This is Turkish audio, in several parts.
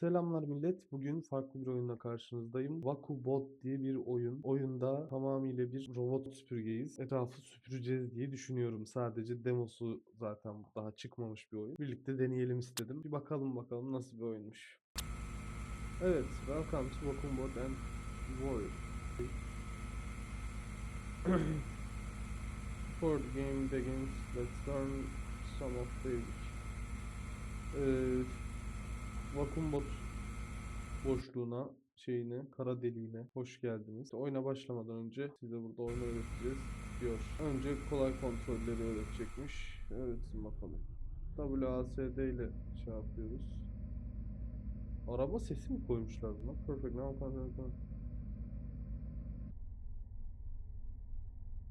Selamlar millet. Bugün farklı bir oyunla karşınızdayım. Wakubot diye bir oyun. Oyunda tamamıyla bir robot süpürgeyiz. Etrafı süpüreceğiz diye düşünüyorum. Sadece demosu zaten daha çıkmamış bir oyun. Birlikte deneyelim istedim. Bir bakalım bakalım nasıl bir oyunmuş. Evet, welcome to Wakubot and Warrior. Before the game begins, let's learn some of basic. Ee, Vakumbot boşluğuna, şeyine, kara deliğine hoş geldiniz. Oyuna başlamadan önce size burada oyunu öğreteceğiz diyor. Önce kolay kontrolleri öğretecekmiş. Öğretsin bakalım. WASD ile şey yapıyoruz. Araba sesi mi koymuşlar buna? Perfect now control.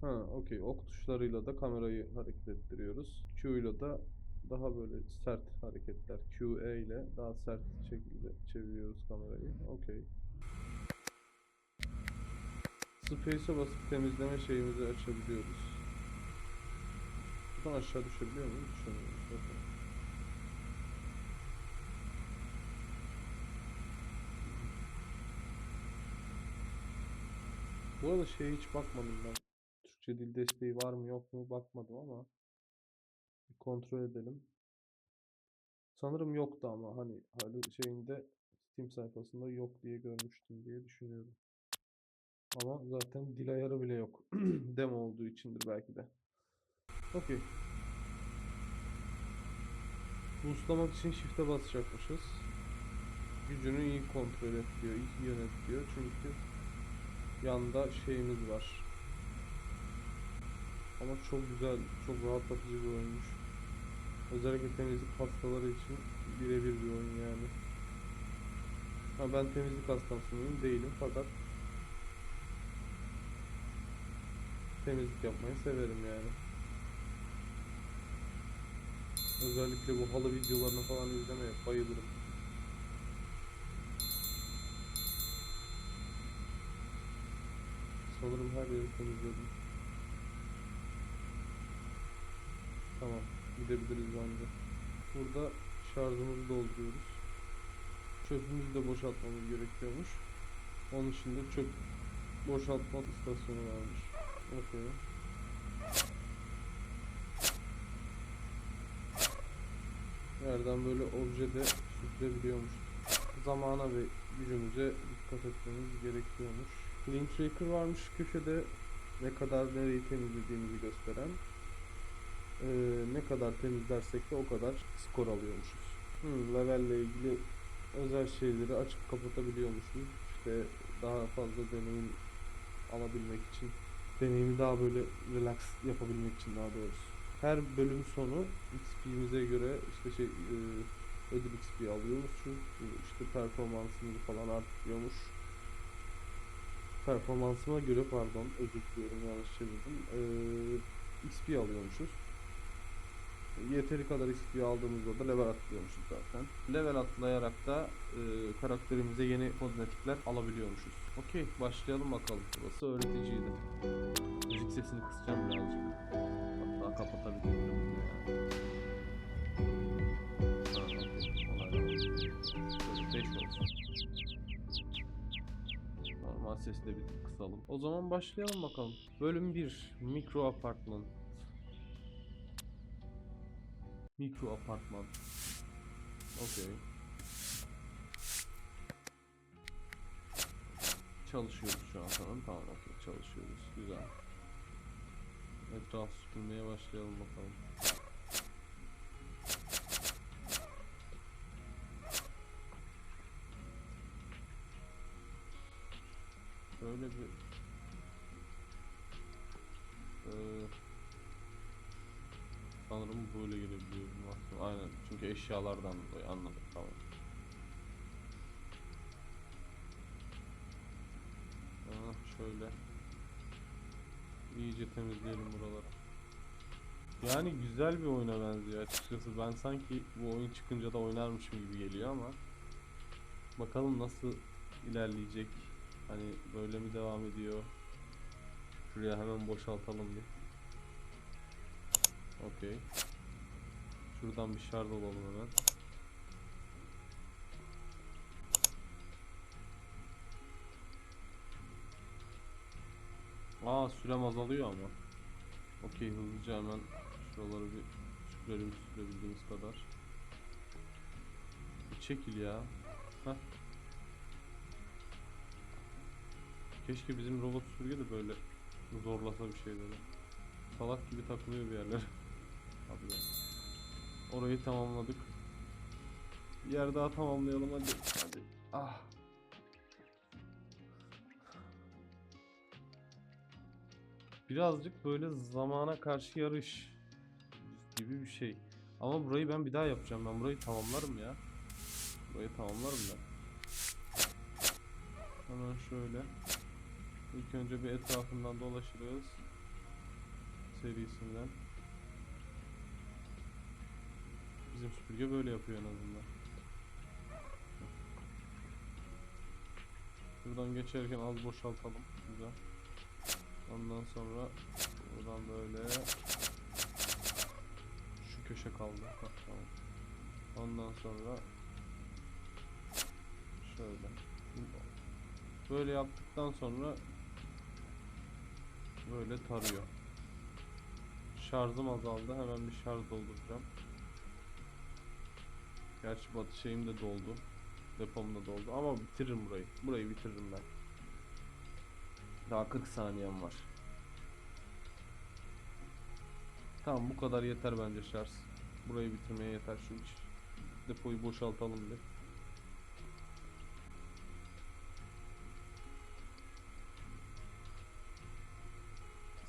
Ha, okey. Ok tuşlarıyla da kamerayı hareket ettiriyoruz. Q ile de daha böyle sert hareketler. QE ile daha sert şekilde çeviriyoruz kamerayı. Okey. Space'e basıp temizleme şeyimizi açabiliyoruz. Buradan aşağı düşebiliyor muyuz? Düşemiyoruz. Okey. Bu arada şeye hiç bakmadım ben. Türkçe dil desteği var mı yok mu bakmadım ama bir kontrol edelim. Sanırım yoktu ama hani hali şeyinde Steam sayfasında yok diye görmüştüm diye düşünüyorum. Ama zaten dil ayarı bile yok. Demo olduğu içindir belki de. Okey. Boostlamak için shift'e basacakmışız. Gücünü iyi kontrol et diyor, iyi yönet diyor. Çünkü yanda şeyimiz var. Ama çok güzel, çok rahatlatıcı bir oyunmuş. Özellikle temizlik hastaları için birebir bir oyun yani. Ha ben temizlik hastası? Değilim fakat temizlik yapmayı severim yani. Özellikle bu halı videolarını falan izlemeye bayılırım. Sanırım her yeri temizledim. Tamam. Gidebiliriz bence. Burada şarjımızı dolduruyoruz. Çöpümüzü de boşaltmamız gerekiyormuş. Onun için de çöp boşaltma istasyonu varmış. Okey. Yerden böyle obje de süpürebiliyormuş. Zamana ve gücümüze dikkat etmemiz gerekiyormuş. Clean Tracker varmış köşede ne kadar nereyi temizlediğimizi gösteren. Ee, ne kadar temizlersek de o kadar skor alıyormuşuz. Hmm, levelle ilgili özel şeyleri açıp kapatabiliyormuşuz. İşte daha fazla deneyim alabilmek için, deneyimi daha böyle relax yapabilmek için daha doğrusu. Her bölüm sonu XP'mize göre işte şey e, ödül XP alıyormuşuz. İşte performansımızı falan arttırıyormuş. Performansıma göre pardon özür diliyorum yanlış çevirdim. Ee, XP alıyormuşuz. Yeteri kadar XP aldığımızda da level atlıyormuşuz zaten. Level atlayarak da e, karakterimize yeni kozmetikler alabiliyormuşuz. Okey başlayalım bakalım. Burası öğreticiydi. Müzik sesini kısacağım birazcık. Hatta kapatabilirim bunu ya. Ha, okey. Olay var. Böyle 5 olsun. Normal sesi de bir kısalım. O zaman başlayalım bakalım. Bölüm 1. Mikro apartman. Mikro apartman. Okey. Çalışıyoruz şu an sanırım. Tamam okey çalışıyoruz. Güzel. Etraf süpürmeye başlayalım bakalım. Böyle bir Eee Sanırım böyle aslında. Aynen. Çünkü eşyalardan dolayı anladım. Tamam. Ah şöyle. İyice temizleyelim buraları. Yani güzel bir oyuna benziyor açıkçası. Ben sanki bu oyun çıkınca da oynarmışım gibi geliyor ama bakalım nasıl ilerleyecek. Hani böyle mi devam ediyor? Şuraya hemen boşaltalım bir. Okey. Şuradan bir şarj olalım hemen. Aa sürem azalıyor ama. Okey hızlıca hemen şuraları bir sürelim sürebildiğimiz kadar. Bir çekil ya. Heh. Keşke bizim robot süpürge de böyle zorlasa bir şeyleri. Salak gibi takılıyor bir yerlere. Abi ya. Orayı tamamladık. Bir yer daha tamamlayalım hadi. Hadi. Ah. Birazcık böyle zamana karşı yarış gibi bir şey. Ama burayı ben bir daha yapacağım. Ben burayı tamamlarım ya. Burayı tamamlarım ben. Hemen şöyle. İlk önce bir etrafından dolaşırız. Serisinden. Bizim süpürge böyle yapıyor en azından. Buradan geçerken az boşaltalım. Güzel. Ondan sonra buradan böyle şu köşe kaldı. Hah, tamam. Ondan sonra şöyle. Böyle yaptıktan sonra böyle tarıyor. Şarjım azaldı. Hemen bir şarj dolduracağım. Gerçi batı şeyim de doldu. Depom da doldu ama bitiririm burayı. Burayı bitiririm ben. Daha 40 saniyem var. Tamam bu kadar yeter bence şarj. Burayı bitirmeye yeter şu iç depoyu boşaltalım bir.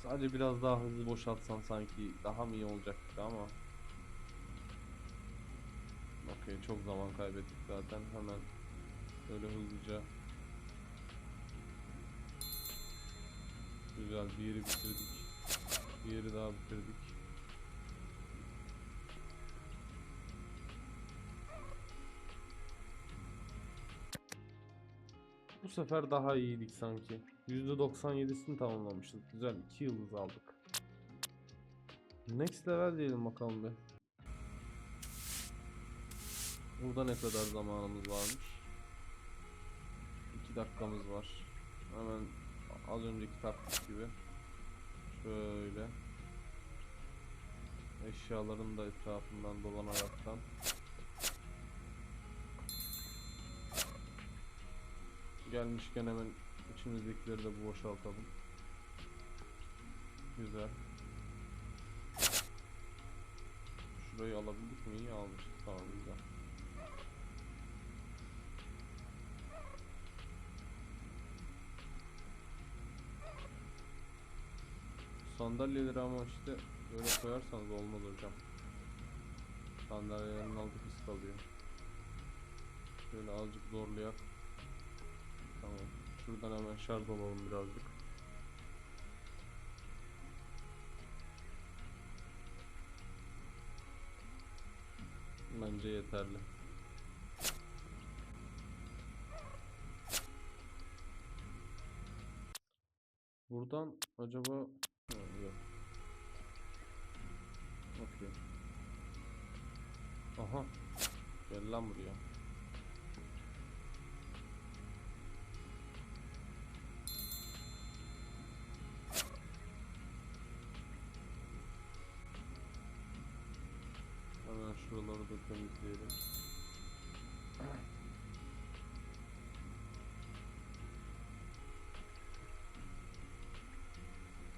Sadece biraz daha hızlı boşaltsan sanki daha mı iyi olacaktı ama Okey çok zaman kaybettik zaten hemen böyle hızlıca Güzel bir yeri bitirdik bir yeri daha bitirdik Bu sefer daha iyiydik sanki. %97'sini tamamlamışız. Güzel 2 yıldız aldık. Next level diyelim bakalım bir. Burada ne kadar zamanımız varmış? 2 dakikamız var. Hemen az önceki taktik gibi. Şöyle. Eşyaların da etrafından dolanaraktan. Gelmişken hemen içimizdekileri de boşaltalım. Güzel. Şurayı alabildik mi? İyi almışız. Tamam Sandalyeleri ama işte böyle koyarsanız olmaz hocam. Sandalyelerin altı pis kalıyor. Şöyle azıcık zorlayak. Tamam. Şuradan hemen şarj olalım birazcık. Bence yeterli. Buradan acaba Okey. Aha. Gel lan buraya. Hemen şuraları da temizleyelim.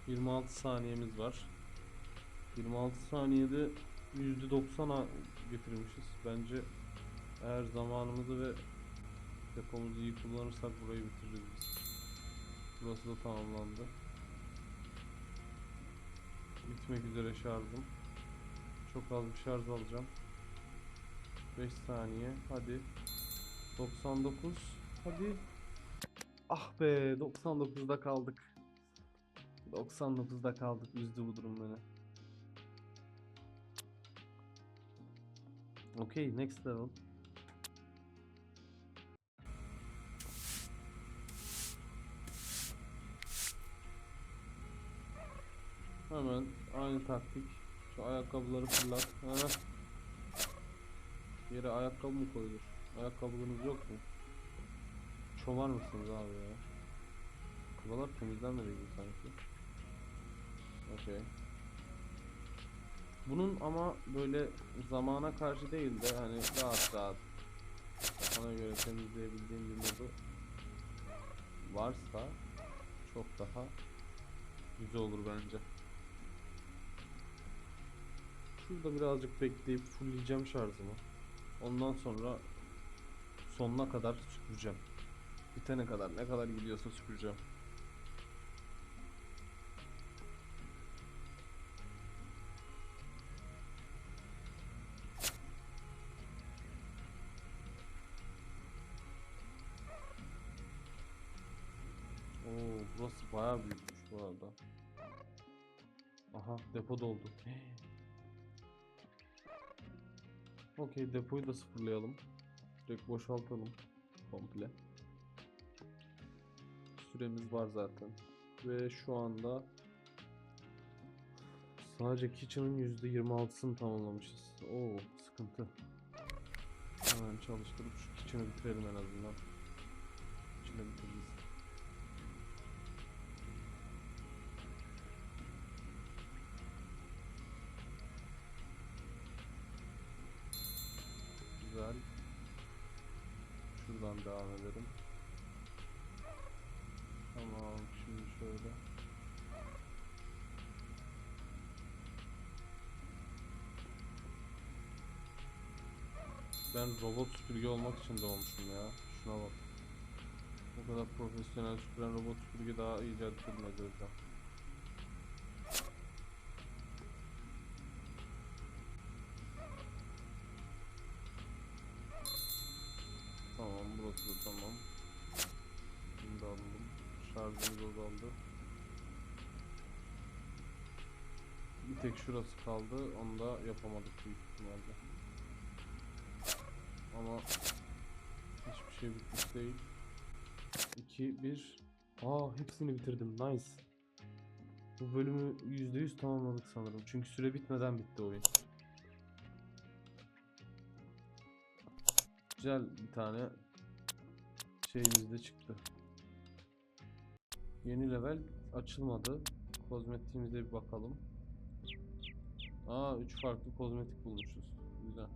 ...26 saniyemiz var. 26 saniyede %90'a getirmişiz. Bence eğer zamanımızı ve depomuzu iyi kullanırsak burayı bitiririz. Burası da tamamlandı. Bitmek üzere şarjım. Çok az bir şarj alacağım. 5 saniye. Hadi. 99. Hadi. Ah be 99'da kaldık. 99'da kaldık. Üzdü bu durum beni. Okay, next level. Hemen aynı taktik. Şu ayakkabıları fırlat. Ha. Yere ayakkabı mı koyulur? Ayakkabınız yok mu? Çoban mısınız abi ya? Kabalar temizlenmedi gibi sanki. Okey. Bunun ama böyle zamana karşı değil de hani rahat rahat kafana göre temizleyebildiğin bir modu varsa çok daha güzel olur bence. Şurada birazcık bekleyip fullleyeceğim şarjımı. Ondan sonra sonuna kadar süpüreceğim. Bitene kadar ne kadar gidiyorsa süpüreceğim. Bayağı büyükmüş bu arada. Aha, depo doldu. Okey, depoyu da sıfırlayalım. Direkt boşaltalım komple. Süremiz var zaten. Ve şu anda sadece kitchen'ın %26'sını tamamlamışız. Oo, sıkıntı. Hemen çalıştırıp şu kitchen'ı bitirelim en azından. Kitchen'ı bitiririz. Şöyle. Ben robot süpürge olmak için doğmuşum ya. Şuna bak. O kadar profesyonel süpüren robot süpürge daha icat edilmedi hocam. Tamam burası da tamam. Şimdi alalım. Şarjımız azaldı. Bir tek şurası kaldı. Onu da yapamadık büyük ihtimalle. Ama hiçbir şey bitmiş değil. 2 1 Aa hepsini bitirdim. Nice. Bu bölümü %100 tamamladık sanırım. Çünkü süre bitmeden bitti oyun. Güzel bir tane şeyimiz de çıktı. Yeni level açılmadı. Kozmetiğimize bir bakalım. Aa 3 farklı kozmetik bulmuşuz. Güzel.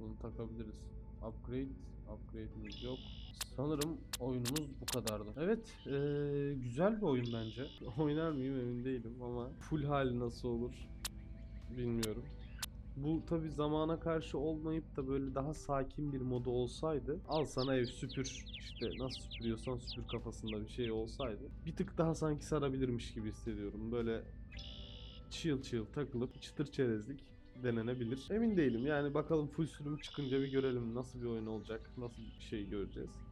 Bunu takabiliriz. Upgrade, upgrade'imiz yok. Sanırım oyunumuz bu kadardı. Evet, eee, güzel bir oyun bence. Oynar mıyım emin değilim ama full hali nasıl olur bilmiyorum. Bu tabi zamana karşı olmayıp da böyle daha sakin bir modu olsaydı al sana ev süpür işte nasıl süpürüyorsan süpür kafasında bir şey olsaydı bir tık daha sanki sarabilirmiş gibi hissediyorum. Böyle chill chill takılıp çıtır çerezlik denenebilir. Emin değilim yani bakalım full sürüm çıkınca bir görelim nasıl bir oyun olacak, nasıl bir şey göreceğiz.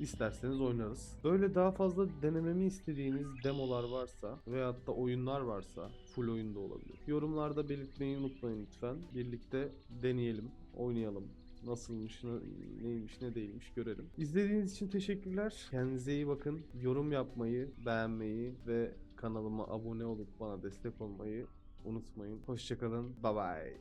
İsterseniz oynarız. Böyle daha fazla denememi istediğiniz demolar varsa veyahut da oyunlar varsa full oyun da olabilir. Yorumlarda belirtmeyi unutmayın lütfen. Birlikte deneyelim, oynayalım. Nasılmış, ne- neymiş, ne değilmiş görelim. İzlediğiniz için teşekkürler. Kendinize iyi bakın. Yorum yapmayı, beğenmeyi ve kanalıma abone olup bana destek olmayı unutmayın. Hoşçakalın. Bye bye.